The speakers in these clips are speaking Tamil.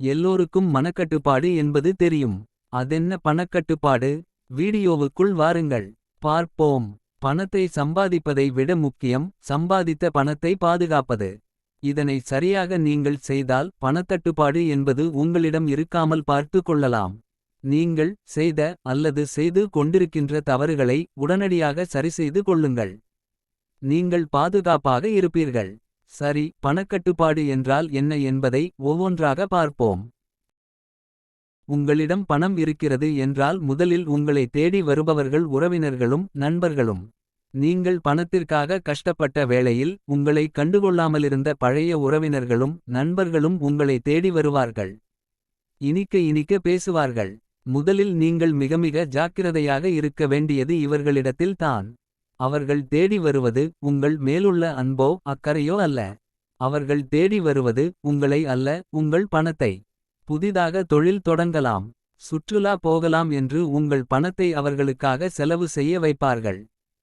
எல்லோருக்கும் மனக்கட்டுப்பாடு என்பது தெரியும். அதென்ன பணக்கட்டுப்பாடு? வீடியோவுக்குள் வாருங்கள். பார்ப்போம். பணத்தை சம்பாதிப்பதை விட முக்கியம் சம்பாதித்த பணத்தை பாதுகாப்பது. இதனை சரியாக நீங்கள் செய்தால் பணத்தட்டுப்பாடு என்பது உங்களிடம் இருக்காமல் பார்த்து கொள்ளலாம். நீங்கள் செய்த அல்லது செய்து கொண்டிருக்கின்ற தவறுகளை உடனடியாக சரிசெய்து கொள்ளுங்கள். நீங்கள் பாதுகாப்பாக இருப்பீர்கள். சரி பணக்கட்டுப்பாடு என்றால் என்ன என்பதை ஒவ்வொன்றாக பார்ப்போம். உங்களிடம் பணம் இருக்கிறது என்றால் முதலில் உங்களை தேடி வருபவர்கள் உறவினர்களும் நண்பர்களும். நீங்கள் பணத்திற்காக கஷ்டப்பட்ட வேளையில் உங்களை கண்டுகொள்ளாமலிருந்த பழைய உறவினர்களும் நண்பர்களும் உங்களை தேடி வருவார்கள். இனிக்க இனிக்க பேசுவார்கள். முதலில் நீங்கள் மிக மிக ஜாக்கிரதையாக இருக்க வேண்டியது இவர்களிடத்தில் தான். அவர்கள் தேடி வருவது உங்கள் மேலுள்ள அன்போ அக்கறையோ அல்ல. அவர்கள் தேடி வருவது உங்களை அல்ல உங்கள் பணத்தை. புதிதாக தொழில் தொடங்கலாம். சுற்றுலா போகலாம் என்று உங்கள் பணத்தை அவர்களுக்காக செலவு செய்ய வைப்பார்கள்.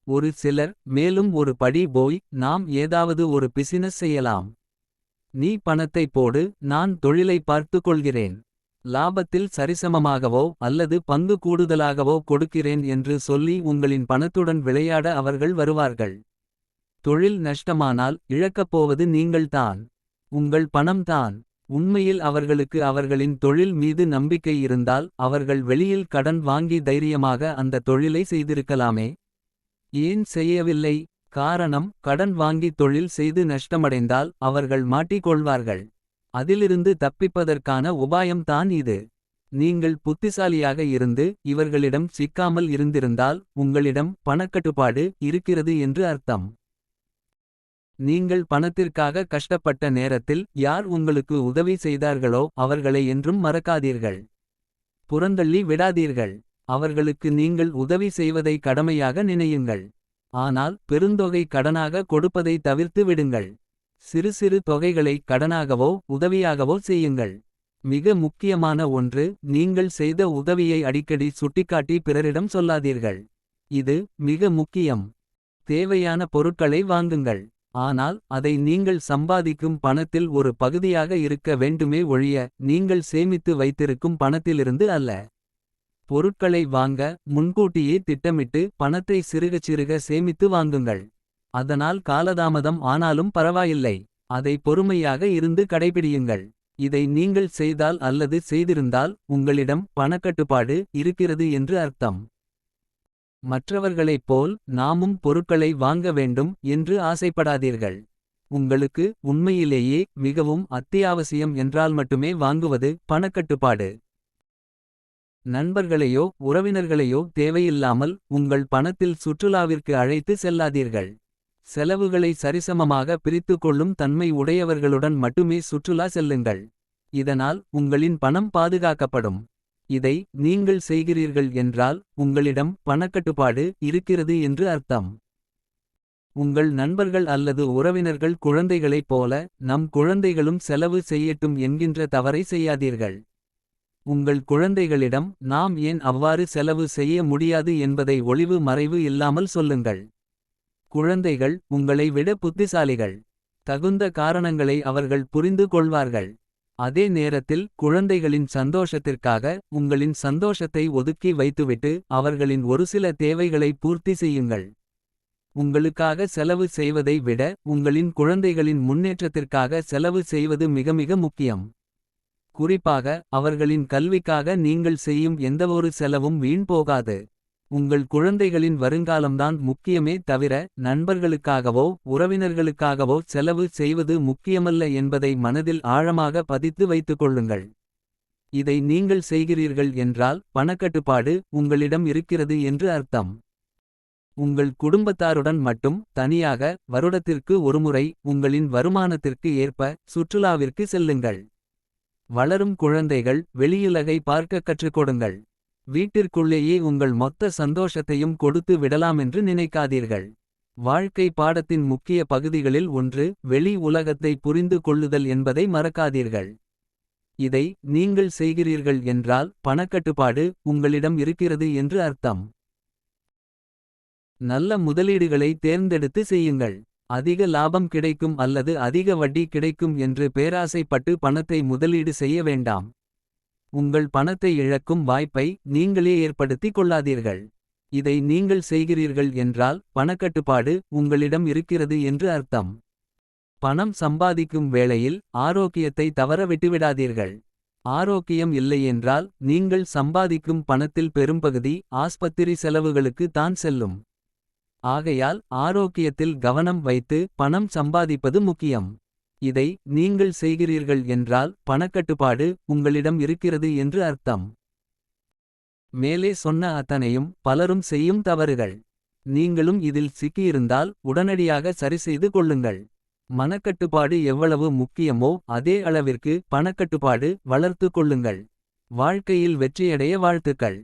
ஒரு சிலர் மேலும் ஒரு படி போய் நாம் ஏதாவது ஒரு பிசினஸ் செய்யலாம். நீ பணத்தை போடு நான் தொழிலை பார்த்து கொள்கிறேன். லாபத்தில் சரிசமமாகவோ அல்லது பங்கு கூடுதலாகவோ கொடுக்கிறேன் என்று சொல்லி உங்களின் பணத்துடன் விளையாட அவர்கள் வருவார்கள். தொழில் நஷ்டமானால் இழக்கப் போவது நீங்கள்தான் உங்கள் பணம்தான் உண்மையில் அவர்களுக்கு அவர்களின் தொழில் மீது நம்பிக்கை இருந்தால் அவர்கள் வெளியில் கடன் வாங்கி தைரியமாக அந்த தொழிலை செய்திருக்கலாமே. ஏன் செய்யவில்லை? காரணம் கடன் வாங்கி தொழில் செய்து நஷ்டமடைந்தால் அவர்கள் மாட்டிக்கொள்வார்கள். அதிலிருந்து தப்பிப்பதற்கான உபாயம்தான் இது. நீங்கள் புத்திசாலியாக இருந்து இவர்களிடம் சிக்காமல் இருந்திருந்தால் உங்களிடம் பணக்கட்டுப்பாடு இருக்கிறது என்று அர்த்தம். நீங்கள் பணத்திற்காக கஷ்டப்பட்ட நேரத்தில் யார் உங்களுக்கு உதவி செய்தார்களோ அவர்களை என்றும் மறக்காதீர்கள். புறந்தள்ளி விடாதீர்கள். அவர்களுக்கு நீங்கள் உதவி செய்வதை கடமையாக நினையுங்கள். ஆனால் பெருந்தொகை கடனாக கொடுப்பதை தவிர்த்து விடுங்கள். சிறு சிறு தொகைகளை கடனாகவோ உதவியாகவோ செய்யுங்கள். மிக முக்கியமான ஒன்று நீங்கள் செய்த உதவியை அடிக்கடி சுட்டிக்காட்டி பிறரிடம் சொல்லாதீர்கள். இது மிக முக்கியம். தேவையான பொருட்களை வாங்குங்கள். ஆனால் அதை நீங்கள் சம்பாதிக்கும் பணத்தில் ஒரு பகுதியாக இருக்க வேண்டுமே ஒழிய நீங்கள் சேமித்து வைத்திருக்கும் பணத்திலிருந்து அல்ல. பொருட்களை வாங்க முன்கூட்டியே திட்டமிட்டு பணத்தை சிறுகச் சிறுக சேமித்து வாங்குங்கள். அதனால் காலதாமதம் ஆனாலும் பரவாயில்லை. அதை பொறுமையாக இருந்து கடைபிடியுங்கள். இதை நீங்கள் செய்தால் அல்லது செய்திருந்தால் உங்களிடம் பணக்கட்டுப்பாடு இருக்கிறது என்று அர்த்தம். மற்றவர்களைப் போல் நாமும் பொருட்களை வாங்க வேண்டும் என்று ஆசைப்படாதீர்கள். உங்களுக்கு உண்மையிலேயே மிகவும் அத்தியாவசியம் என்றால் மட்டுமே வாங்குவது பணக்கட்டுப்பாடு. நண்பர்களையோ உறவினர்களையோ தேவையில்லாமல் உங்கள் பணத்தில் சுற்றுலாவிற்கு அழைத்து செல்லாதீர்கள். செலவுகளை சரிசமமாக பிரித்து கொள்ளும் தன்மை உடையவர்களுடன் மட்டுமே சுற்றுலா செல்லுங்கள். இதனால் உங்களின் பணம் பாதுகாக்கப்படும். இதை நீங்கள் செய்கிறீர்கள் என்றால் உங்களிடம் பணக்கட்டுப்பாடு இருக்கிறது என்று அர்த்தம். உங்கள் நண்பர்கள் அல்லது உறவினர்கள் குழந்தைகளைப் போல நம் குழந்தைகளும் செலவு செய்யட்டும் என்கின்ற தவறை செய்யாதீர்கள். உங்கள் குழந்தைகளிடம் நாம் ஏன் அவ்வாறு செலவு செய்ய முடியாது என்பதை ஒளிவு மறைவு இல்லாமல் சொல்லுங்கள். குழந்தைகள் உங்களை விட புத்திசாலிகள். தகுந்த காரணங்களை அவர்கள் புரிந்து கொள்வார்கள். அதே நேரத்தில் குழந்தைகளின் சந்தோஷத்திற்காக உங்களின் சந்தோஷத்தை ஒதுக்கி வைத்துவிட்டு அவர்களின் ஒரு சில தேவைகளை பூர்த்தி செய்யுங்கள். உங்களுக்காக செலவு செய்வதை விட உங்களின் குழந்தைகளின் முன்னேற்றத்திற்காக செலவு செய்வது மிக மிக முக்கியம். குறிப்பாக அவர்களின் கல்விக்காக நீங்கள் செய்யும் எந்தவொரு செலவும் வீண் போகாது. உங்கள் குழந்தைகளின் வருங்காலம்தான் முக்கியமே தவிர நண்பர்களுக்காகவோ உறவினர்களுக்காகவோ செலவு செய்வது முக்கியமல்ல என்பதை மனதில் ஆழமாக பதித்து வைத்துக் கொள்ளுங்கள். இதை நீங்கள் செய்கிறீர்கள் என்றால் பணக்கட்டுப்பாடு உங்களிடம் இருக்கிறது என்று அர்த்தம். உங்கள் குடும்பத்தாருடன் மட்டும் தனியாக வருடத்திற்கு ஒருமுறை உங்களின் வருமானத்திற்கு ஏற்ப சுற்றுலாவிற்கு செல்லுங்கள். வளரும் குழந்தைகள் வெளியுலகை பார்க்க கற்றுக்கொடுங்கள் வீட்டிற்குள்ளேயே உங்கள் மொத்த சந்தோஷத்தையும் கொடுத்து விடலாமென்று நினைக்காதீர்கள். வாழ்க்கை பாடத்தின் முக்கிய பகுதிகளில் ஒன்று வெளி உலகத்தை புரிந்து கொள்ளுதல் என்பதை மறக்காதீர்கள். இதை நீங்கள் செய்கிறீர்கள் என்றால் பணக்கட்டுப்பாடு உங்களிடம் இருக்கிறது என்று அர்த்தம். நல்ல முதலீடுகளை தேர்ந்தெடுத்து செய்யுங்கள். அதிக லாபம் கிடைக்கும் அல்லது அதிக வட்டி கிடைக்கும் என்று பேராசைப்பட்டு பணத்தை முதலீடு செய்ய வேண்டாம். உங்கள் பணத்தை இழக்கும் வாய்ப்பை நீங்களே ஏற்படுத்திக் கொள்ளாதீர்கள். இதை நீங்கள் செய்கிறீர்கள் என்றால் பணக்கட்டுப்பாடு உங்களிடம் இருக்கிறது என்று அர்த்தம். பணம் சம்பாதிக்கும் வேளையில் ஆரோக்கியத்தை தவற விட்டுவிடாதீர்கள். ஆரோக்கியம் இல்லையென்றால் நீங்கள் சம்பாதிக்கும் பணத்தில் பெரும்பகுதி ஆஸ்பத்திரி செலவுகளுக்கு தான் செல்லும். ஆகையால் ஆரோக்கியத்தில் கவனம் வைத்து பணம் சம்பாதிப்பது முக்கியம். இதை நீங்கள் செய்கிறீர்கள் என்றால் பணக்கட்டுப்பாடு உங்களிடம் இருக்கிறது என்று அர்த்தம். மேலே சொன்ன அத்தனையும் பலரும் செய்யும் தவறுகள். நீங்களும் இதில் சிக்கியிருந்தால் உடனடியாக சரிசெய்து கொள்ளுங்கள். மனக்கட்டுப்பாடு எவ்வளவு முக்கியமோ அதே அளவிற்கு பணக்கட்டுப்பாடு வளர்த்துக் கொள்ளுங்கள். வாழ்க்கையில் வெற்றியடைய வாழ்த்துக்கள்.